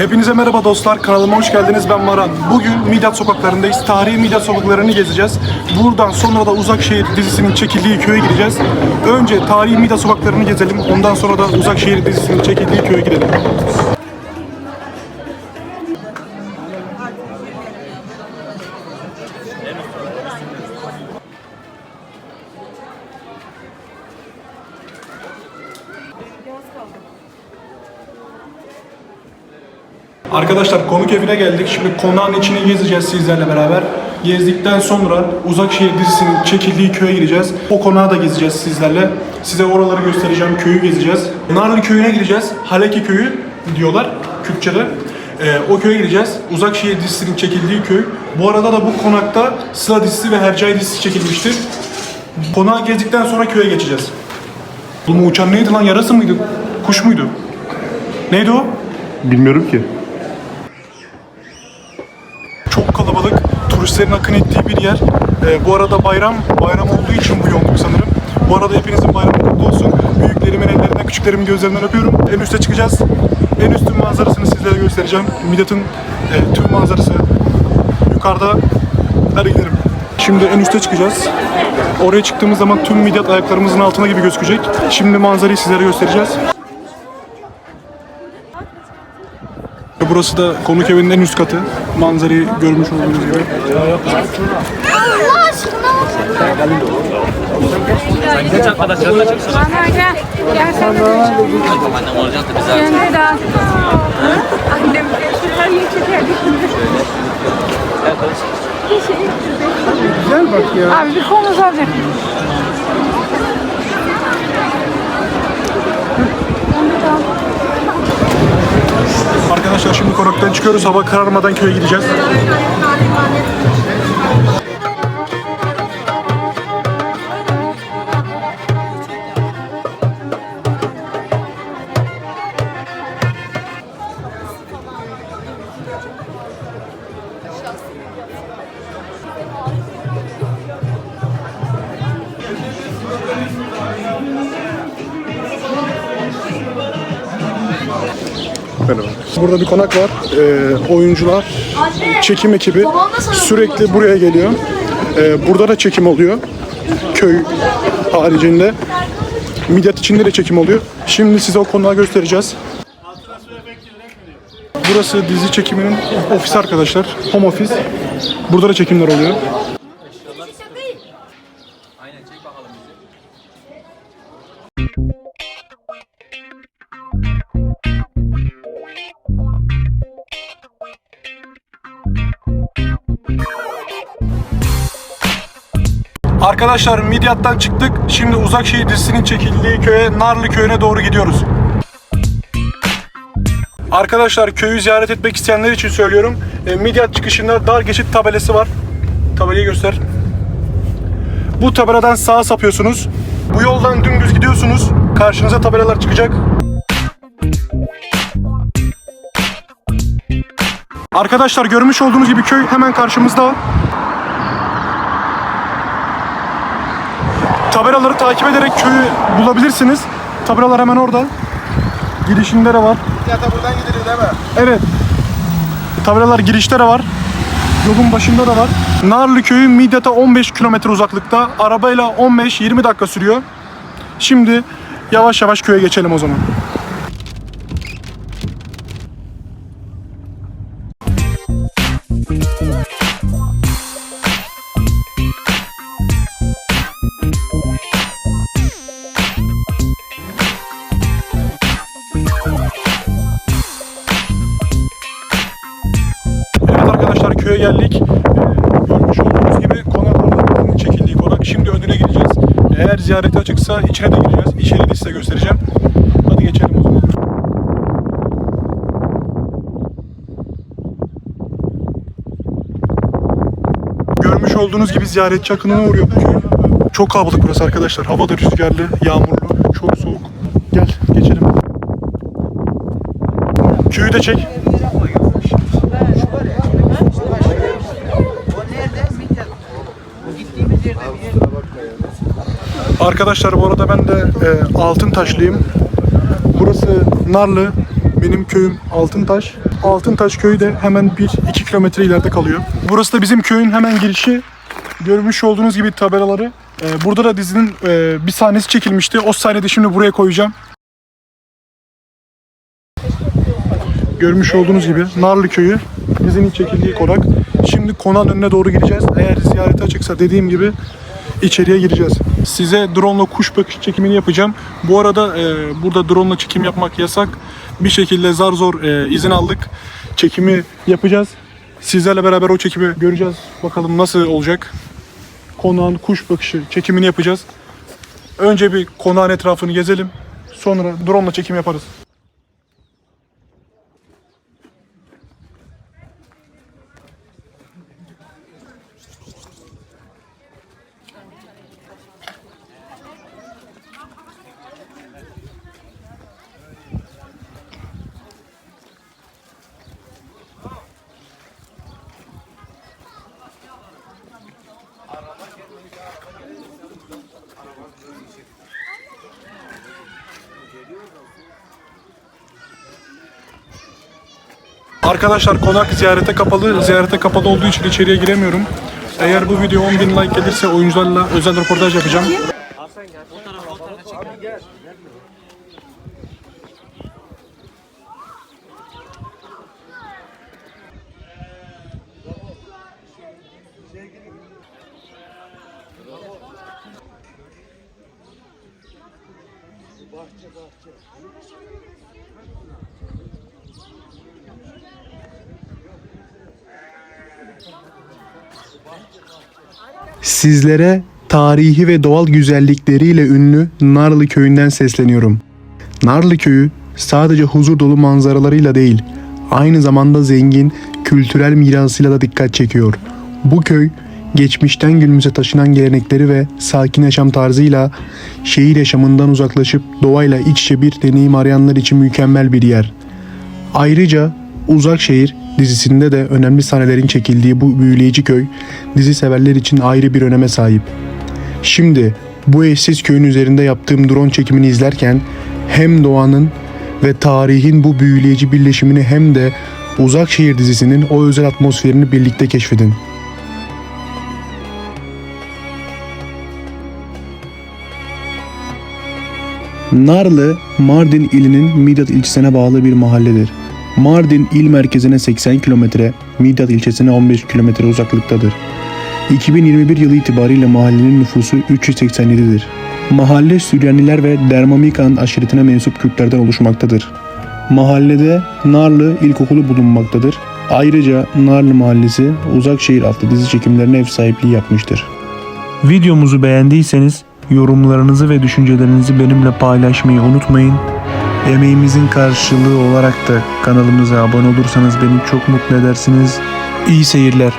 Hepinize merhaba dostlar, kanalıma hoş geldiniz. Ben Maran. Bugün Midyat sokaklarındayız. Tarihi Midyat sokaklarını gezeceğiz. Buradan sonra da Uzakşehir dizisinin çekildiği köye gideceğiz. Önce tarihi Midyat sokaklarını gezelim. Ondan sonra da Uzakşehir dizisinin çekildiği köye gidelim. Arkadaşlar konuk evine geldik. Şimdi konağın içini gezeceğiz sizlerle beraber. Gezdikten sonra Uzakşehir dizisinin çekildiği köye gideceğiz. O konağı da gezeceğiz sizlerle. Size oraları göstereceğim, köyü gezeceğiz. Narlı köyüne gideceğiz. Haleki köyü diyorlar Kürtçe'de. Ee, o köye gideceğiz. Uzakşehir dizisinin çekildiği köy. Bu arada da bu konakta Sıla dizisi ve Hercai dizisi çekilmiştir. Konağı gezdikten sonra köye geçeceğiz. Bu uçan neydi lan? Yarası mıydı? Kuş muydu? Neydi o? Bilmiyorum ki. Çok kalabalık, turistlerin akın ettiği bir yer. Ee, bu arada bayram, bayram olduğu için bu yoğunluk sanırım. Bu arada hepinizin bayramı kutlu olsun. Büyüklerimin ellerinden, küçüklerimin gözlerinden öpüyorum. En üste çıkacağız. En üstün manzarasını sizlere göstereceğim. Midat'ın e, tüm manzarası yukarıda. Hadi gidelim. Şimdi en üste çıkacağız. Oraya çıktığımız zaman tüm Midat ayaklarımızın altına gibi gözükecek. Şimdi manzarayı sizlere göstereceğiz. Burası da konuk evinin en üst katı. Manzarayı görmüş olduğunuz gibi. Allah aşkına. Genç arkadaşlarına çıksın. Bana gel. Gel sen de. Annem olacak da bize Kendi de al. Annem her yeri çekerdik. Güzel bak ya. Abi bir kolunuz alacak. Konaktan çıkıyoruz. Hava kararmadan köye gideceğiz. Merhaba. Burada bir konak var. Ee, oyuncular, çekim ekibi sürekli buraya geliyor. Ee, burada da çekim oluyor. Köy haricinde. Midyat içinde de çekim oluyor. Şimdi size o konağı göstereceğiz. Burası dizi çekiminin ofisi arkadaşlar. Home office. Burada da çekimler oluyor. Arkadaşlar Midyat'tan çıktık. Şimdi Uzakşehir dizisinin çekildiği köye Narlı köyüne doğru gidiyoruz. Arkadaşlar köyü ziyaret etmek isteyenler için söylüyorum. E, Midyat çıkışında dar geçit tabelası var. Tabelayı göster. Bu tabeladan sağa sapıyorsunuz. Bu yoldan dümdüz gidiyorsunuz. Karşınıza tabelalar çıkacak. Arkadaşlar görmüş olduğunuz gibi köy hemen karşımızda. Tabelaları takip ederek köyü bulabilirsiniz. Tabelalar hemen orada. Girişinde de var. Ya da buradan gidilir değil mi? Evet. Tabelalar girişte de var. Yolun başında da var. Narlı köyü Midyat'a 15 kilometre uzaklıkta. Arabayla 15-20 dakika sürüyor. Şimdi yavaş yavaş köye geçelim o zaman. Köye geldik. Ee, Görmüş olduğunuz gibi konak çekildiği konak. Şimdi önüne gideceğiz. Eğer ziyarete açıksa içine de gireceğiz. İçeri de size göstereceğim. Hadi geçelim. Görmüş olduğunuz gibi ziyaretçi akınına uğruyor bu köy. Çok kalabalık burası arkadaşlar. Hava da rüzgarlı, yağmurlu, çok soğuk. Gel geçelim. Köyü de çek. Arkadaşlar bu arada ben de e, Altıntaşlıyım. Burası Narlı. Benim köyüm Altıntaş. Altıntaş köyü de hemen 1-2 kilometre ileride kalıyor. Burası da bizim köyün hemen girişi. Görmüş olduğunuz gibi tabelaları. Ee, burada da dizinin e, bir sahnesi çekilmişti. O sahneyi de şimdi buraya koyacağım. Görmüş olduğunuz gibi Narlı köyü dizinin çekildiği konak. Şimdi konağın önüne doğru gideceğiz. Eğer ziyarete açıksa dediğim gibi içeriye gireceğiz. Size drone ile kuş bakış çekimini yapacağım. Bu arada e, burada drone ile çekim yapmak yasak. Bir şekilde zar zor e, izin aldık. Çekimi yapacağız. Sizlerle beraber o çekimi göreceğiz. Bakalım nasıl olacak. Konağın kuş bakışı çekimini yapacağız. Önce bir konağın etrafını gezelim. Sonra drone ile çekim yaparız. Arkadaşlar konak ziyarete kapalı. Ziyarete kapalı olduğu için içeriye giremiyorum. Eğer bu video 10.000 like gelirse oyuncularla özel röportaj yapacağım. Sizlere tarihi ve doğal güzellikleriyle ünlü Narlı Köyü'nden sesleniyorum. Narlı Köyü sadece huzur dolu manzaralarıyla değil, aynı zamanda zengin kültürel mirasıyla da dikkat çekiyor. Bu köy geçmişten günümüze taşınan gelenekleri ve sakin yaşam tarzıyla şehir yaşamından uzaklaşıp doğayla iç içe bir deneyim arayanlar için mükemmel bir yer. Ayrıca Uzak Şehir dizisinde de önemli sahnelerin çekildiği bu büyüleyici köy dizi severler için ayrı bir öneme sahip. Şimdi bu eşsiz köyün üzerinde yaptığım drone çekimini izlerken hem doğanın ve tarihin bu büyüleyici birleşimini hem de Uzak Şehir dizisinin o özel atmosferini birlikte keşfedin. Narlı, Mardin ilinin Midyat ilçesine bağlı bir mahalledir. Mardin il merkezine 80 kilometre, Midyat ilçesine 15 kilometre uzaklıktadır. 2021 yılı itibariyle mahallenin nüfusu 387'dir. Mahalle Süryaniler ve Dermamikan aşiretine mensup Kürtlerden oluşmaktadır. Mahallede Narlı İlkokulu bulunmaktadır. Ayrıca Narlı Mahallesi Uzakşehir adlı dizi çekimlerine ev sahipliği yapmıştır. Videomuzu beğendiyseniz yorumlarınızı ve düşüncelerinizi benimle paylaşmayı unutmayın. Emeğimizin karşılığı olarak da kanalımıza abone olursanız beni çok mutlu edersiniz. İyi seyirler.